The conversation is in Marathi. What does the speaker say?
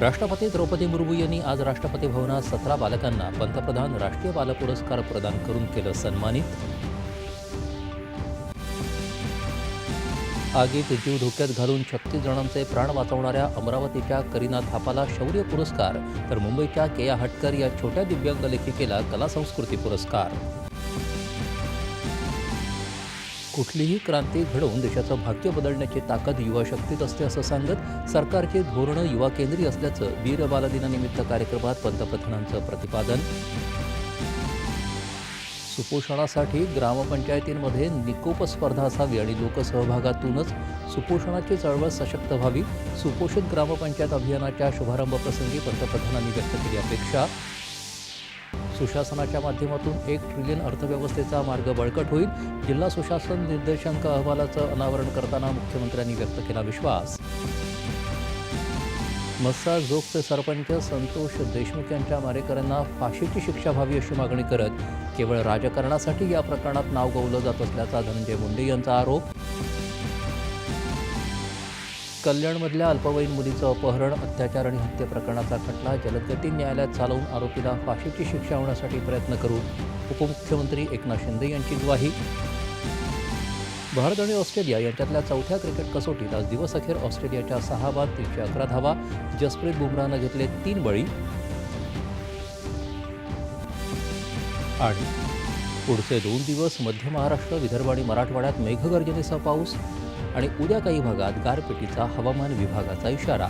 राष्ट्रपती द्रौपदी मुर्मू यांनी आज राष्ट्रपती भवनात सतरा बालकांना पंतप्रधान राष्ट्रीय बाल पुरस्कार प्रदान करून केलं सन्मानित. आगीत जीव धोक्यात घालून छत्तीस जणांचे प्राण वाचवणाऱ्या अमरावतीच्या करीना थापाला शौर्य पुरस्कार तर मुंबईच्या केया हटकर या छोट्या दिव्यांग लेखिकेला कला संस्कृती पुरस्कार. कुठलीही क्रांती घडवून देशाचं भाग्य बदलण्याची ताकद युवा शक्तीत असते असं सांगत सरकारची धोरणं युवा केंद्रीय असल्याचं वीर बालदिनानिमित्त कार्यक्रमात पंतप्रधानांचं प्रतिपादन. सुपोषणासाठी ग्रामपंचायतींमध्ये निकोप स्पर्धा असावी आणि लोकसहभागातूनच सुपोषणाची चळवळ सशक्त व्हावी. सुपोषित ग्रामपंचायत अभियानाच्या शुभारंभप्रसंगी पंतप्रधानांनी व्यक्त केली अपेक्षा. सुशासनाच्या माध्यमातून एक ट्रिलियन अर्थव्यवस्थेचा मार्ग बळकट होईल. जिल्हा सुशासन निर्देशांक अहवालाचं अनावरण करताना मुख्यमंत्र्यांनी व्यक्त केला विश्वास. मस्सा जोगचे सरपंच संतोष देशमुख यांच्या मारेकऱ्यांना फाशीची शिक्षा व्हावी अशी मागणी करत केवळ राजकारणासाठी या प्रकरणात नाव गवलं जात असल्याचा धनंजय मुंडे यांचा आरोप कल्याणमधल्या अल्पवयीन मुलीचं अपहरण अत्याचार आणि हत्या प्रकरणाचा खटला जलदगती न्यायालयात चालवून आरोपीला फाशीची शिक्षा होण्यासाठी प्रयत्न करू उपमुख्यमंत्री एकनाथ शिंदे यांची ग्वाही. भारत आणि ऑस्ट्रेलिया यांच्यातल्या चौथ्या क्रिकेट कसोटीत आज दिवस अखेर ऑस्ट्रेलियाच्या सहा बाद तीनशे अकरा धावा जसप्रीत बुमराहनं घेतले तीन बळी. आणि पुढचे दोन दिवस मध्य महाराष्ट्र विदर्भ आणि मराठवाड्यात मेघगर्जनेसह पाऊस आणि उद्या काही भागात गारपिटीचा हवामान विभागाचा इशारा.